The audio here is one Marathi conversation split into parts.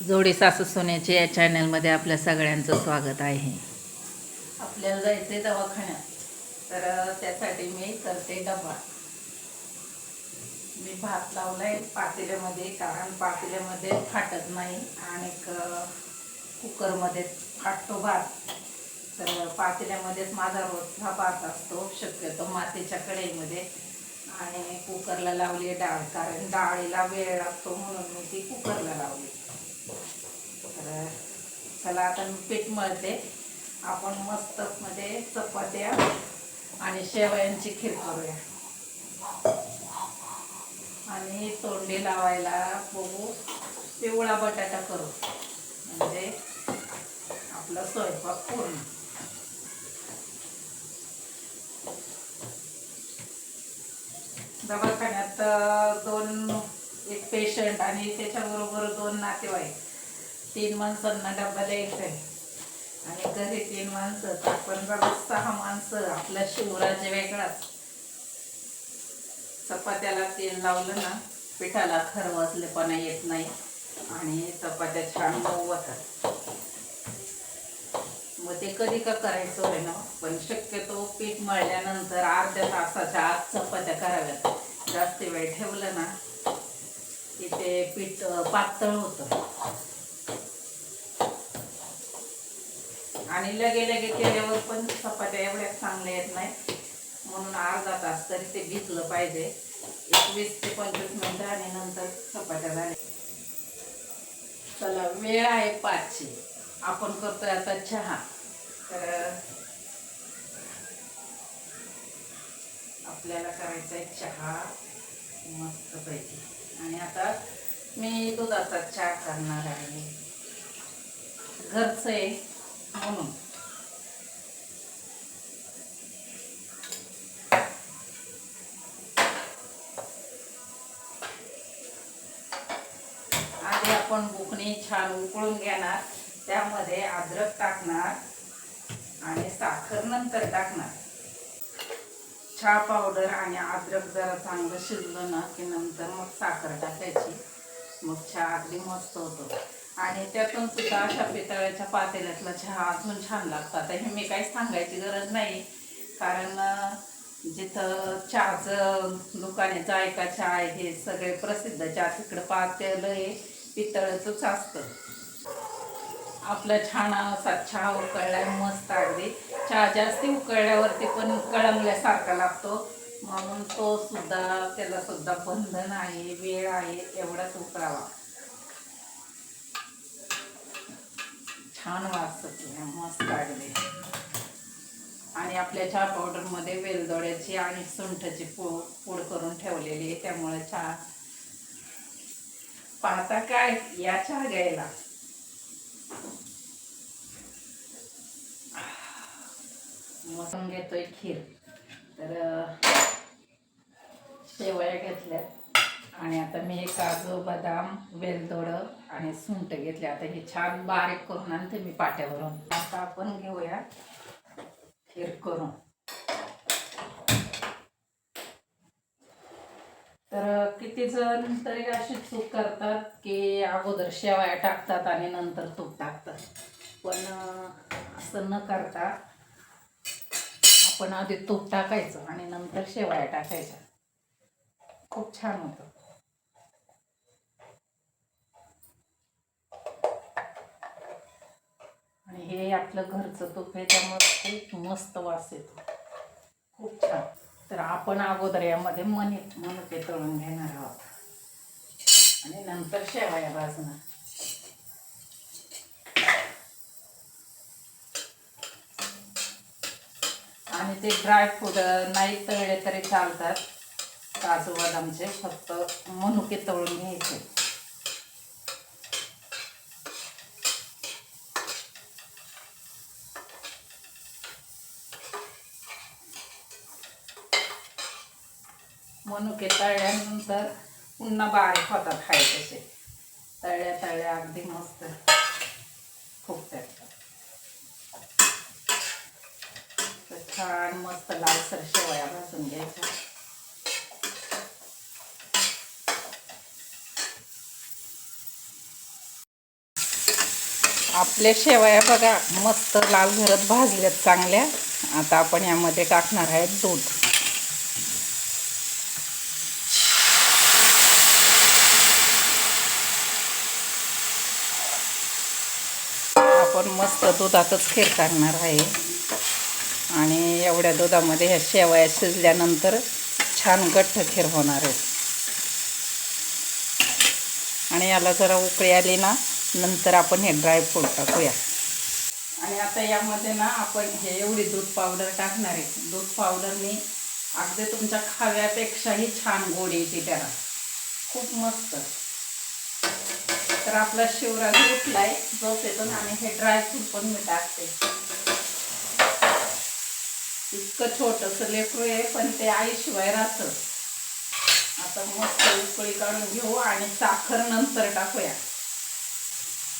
जोडी सासू सोन्याचे या चॅनलमध्ये आपल्या सगळ्यांचं स्वागत आहे. आपल्याला जायचं आहे दवाखान्यात. तर त्यासाठी मी करते डबा. मी भात लावलाय पातेल्यामध्ये कारण पातेल्यामध्ये फाटत नाही आणि कुकरमध्ये फाटतो भात. तर पातेल्यामध्येच माझा रोजचा भात असतो. शक्यतो मातीच्या कढईमध्ये. आणि कुकरला लावली डाळ कारण डाळीला वेळ लागतो म्हणून मी ती कुकरला लावली. तर चला आता मी पीठ मळते. आपण मस्त मध्ये चपात्या आणि शेवयांची खीर करूया. आणि तोंडी लावायला बघू पिवळा बटाटा करू. म्हणजे आपला स्वयंपाक पूर्ण. दवाखान्यात दोन एक पेशंट आणि त्याच्याबरोबर दोन नातेवाईक. तीन माणसांना डबा द्यायचा आहे आणि घरी तीन माणसं तर आपण बघा सहा माणसं आपला शिवराज वेगळाच चपात्याला तेल लावलं ना पिठाला खरवसलेपणा येत नाही. आणि चपात्या छान मऊ होतात मग ते कधी का करायचं होय ना पण शक्यतो पीठ मळल्यानंतर अर्ध्या तासाच्या आत चपात्या कराव्यात. जास्त वेळ ठेवलं ना की ते पीठ पातळ होतं. आणि लगे लगे केल्यावर पण चपात्या एवढ्या चांगल्या येत नाही म्हणून अर्धा तास तरी ते भिजलं पाहिजे. एकवीस ते पंचवीस मिनिट आणि नंतर चपात्या झाल्या. चला वेळ आहे पाचशे आपण करतोय आता चहा. तर आपल्याला करायचा आहे चहा मस्तपैकी. आणि आता मी दुधाचा चहा करणार आहे. घरचं आहे म्हणून. आधी आपण बुकणी छान उकळून घेणार त्यामध्ये अद्रक टाकणार आणि साखर नंतर टाकणार. चहा पावडर आणि अद्रक जरा चांगलं शिजलं ना की नंतर मग साखर टाकायची. मग चहा अगदी मस्त होतो. आणि त्यातून सुद्धा अशा पितळ्याच्या पातेल्यातला चहा अजून छान लागतो. आता हे मी काही सांगायची गरज नाही. कारण जिथं चहाचं दुकान आहे जायका चहा आहे हे सगळे प्रसिद्ध चहा तिकडं पातेलं हे पितळचंच असतं. आपला छान असा चहा उकळला मस्त अगदी. चहा जास्ती उकळल्यावरती पण कळंगल्यासारखा लागतो. म्हणून तो सुद्धा त्याला सुद्धा बंधन आहे वेळ आहे एवढाच उकळावा. छान वास सुटला मस्त अगदी. आणि आपल्या चहा पावडरमध्ये वेलदोड्याची आणि सुंठची पूड पूड करून ठेवलेली आहे. त्यामुळे चहा पाहता काय? या चहा घ्यायला. मटण घेतोय खीर. तर शेवया घेतल्यात. आणि आता मी काजू बदाम वेलदोडं आणि सुंट घेतले. आता हे छान बारीक करून आणते मी पाट्यावरून. आता आपण घेऊया खीर करून. तर किती जण तरी अशी चूक करतात की अगोदर शेवया टाकतात आणि नंतर तूप टाकतात. पण असं न करता आपण आधी तूप टाकायचं आणि नंतर शेवया टाकायच्या. खूप छान होतं. आणि हे आपलं घरचं तूप आहे त्यामुळे खूप मस्त वास येतो. खूप छान. तर आपण अगोदर यामध्ये मनी मनुके तळून घेणार आहोत. आणि नंतर शेवया भाजणार. आणि ते ड्रायफ्रूट नाही तळले तरी चालतात. काजू बदामचे फक्त मनुके तळून घ्यायचे. मनुके तळल्यानंतर पुन्हा बारीक होतात खायचे तळल्या तळल्या अगदी मस्त फुगतात तर छान मस्त लालसर शेवया भाजून घ्यायचा आपल्या शेवया बघा मस्त लाल घरत भाजल्यात चांगल्या. आता आपण यामध्ये टाकणार आहे दूध. आपण मस्त दुधातच खीर करणार आहे. आणि एवढ्या दुधामध्ये ह्या शेवया शिजल्यानंतर छान गठ्ठ खीर होणार आहे. आणि याला जरा उकळी आली ना नंतर आपण हे ड्रायफ्रूट टाकूया. आणि आता यामध्ये ना आपण हे एवढी दूध पावडर टाकणार आहे. दूध पावडरनी अगदी तुमच्या खाव्यापेक्षाही छान गोड येते त्याला. खूप मस्त. तर आपला शिवराज उठलाय झोपेतून आणि हे ड्रायफ्रूट पण मी टाकते. इतकं छोटंसं लेकरू आहे पण ते आईशिवाय राहतं. आता मस्त उकळी काढून घेऊ आणि साखर नंतर टाकूया.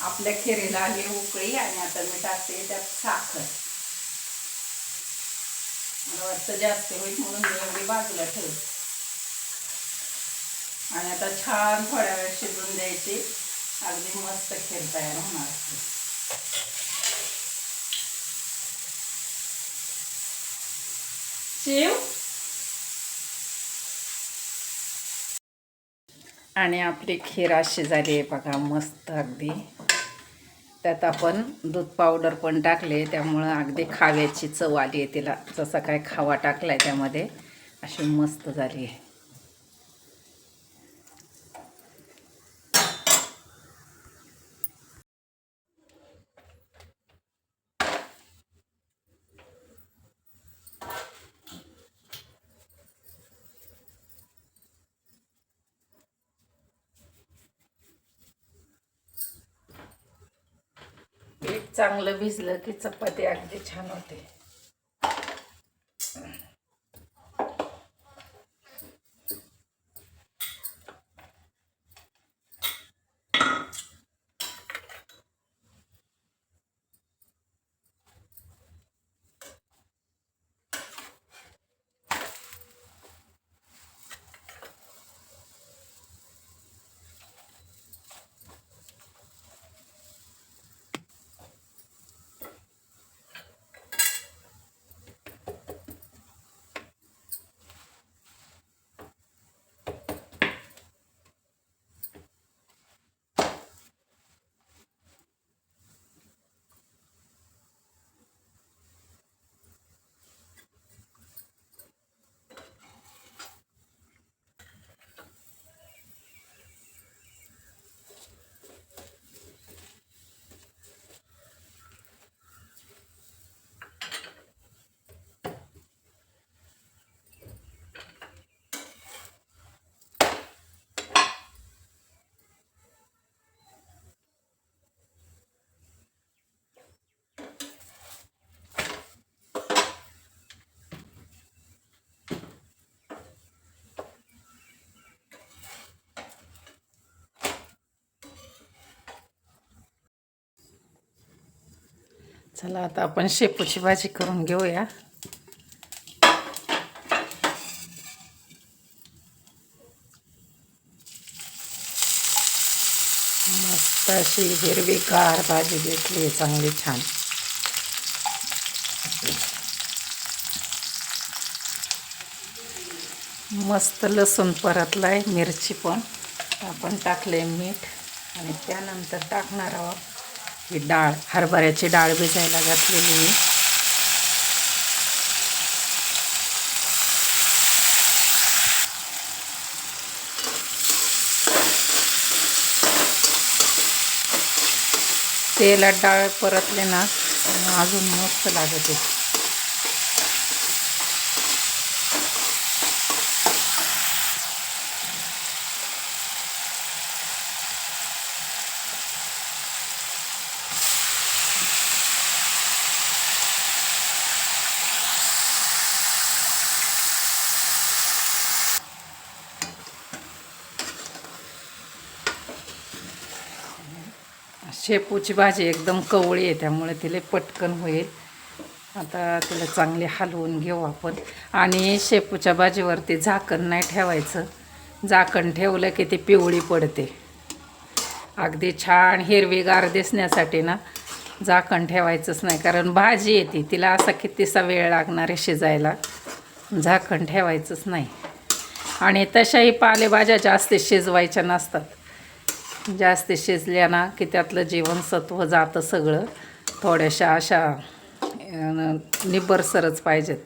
आपल्या खिरीला आली उकळी आणि आता मी टाकते त्यात साखर. मला वाटतं जास्त होईल म्हणून मी एवढी बाजूला ठेवते. आणि आता छान थोड्या वेळ शिजून द्यायची. अगदी मस्त खीर तयार होणार शेव. आणि आपली खीर अशी झाली आहे बघा मस्त अगदी. त्यात आपण दूध पावडर पण टाकले त्यामुळं अगदी खाव्याची चव आली आहे तिला. जसा काय खावा टाकला आहे त्यामध्ये अशी मस्त झाली आहे पीठ चांगलं भिजलं की चपाती अगदी छान होते. चला आता आपण शेपूची भाजी करून घेऊया. मस्त अशी हिरवीगार भाजी घेतली चांगली छान. मस्त लसूण परतलाय मिरची पण. आपण टाकले मीठ आणि त्यानंतर टाकणार आहोत. ही डाळ हरभऱ्याची डाळ भिजायला घातलेली मी तेलात डाळ परतले ना अजून मस्त लागते शेपूची भाजी एकदम कवळी आहे त्यामुळे तिला पटकन होईल. आता तिला चांगले हलवून घेऊ आपण. आणि शेपूच्या भाजीवरती झाकण नाही ठेवायचं. झाकण ठेवलं की ती पिवळी पडते. अगदी छान हिरवीगार दिसण्यासाठी ना झाकण ठेवायचंच नाही कारण भाजी येते तिला असा कितीसा वेळ लागणार आहे शिजायला. झाकण ठेवायचंच नाही. आणि तशाही पालेभाज्या जास्त शिजवायच्या नसतात. जास्त शिजल्या ना की त्यातलं जीवनसत्व जातं सगळं. थोड्याशा अशा निबरसरच पाहिजेत.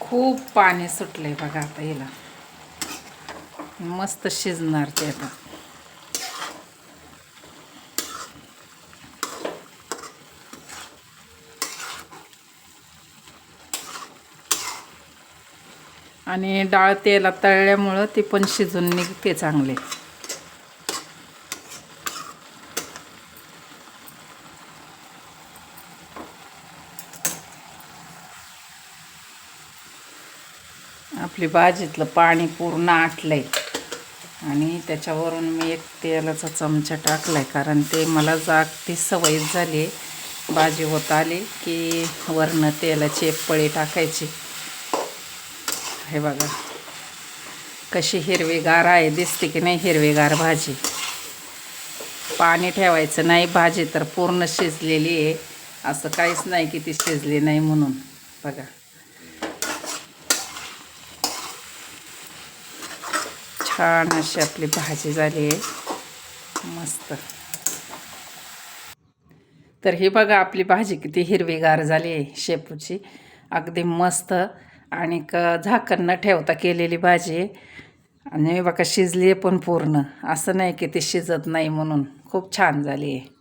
खूप पाणी सुटलंय बघा आता हिला. मस्त शिजणार ते आता. आणि डाळ तेलात तळल्यामुळं ती पण शिजून निघते चांगले. आपली भाजीतलं पाणी पूर्ण आटलंय. आणि त्याच्यावरून मी एक तेलाचा चमचा टाकलाय कारण ते मला जाग ती सवय झाली आहे भाजी होत आली की वरनं तेलाची एक पळी टाकायची. हे बघा. कशी हिरवीगार आहे दिसते की नाही हिरवीगार भाजी. पाणी ठेवायचं नाही भाजी तर पूर्ण शिजलेली आहे. असं काहीच नाही की ती शिजली नाही म्हणून. बघा. छान अशी आपली भाजी झाली आहे. मस्त. तर ही बघा आपली भाजी किती हिरवीगार झाली आहे शेपूची. अगदी मस्त. आणि क झाकण न ठेवता केलेली भाजी. आणि बघा शिजली आहे पण पूर्ण. असं नाही की ती शिजत नाही म्हणून. खूप छान झाली आहे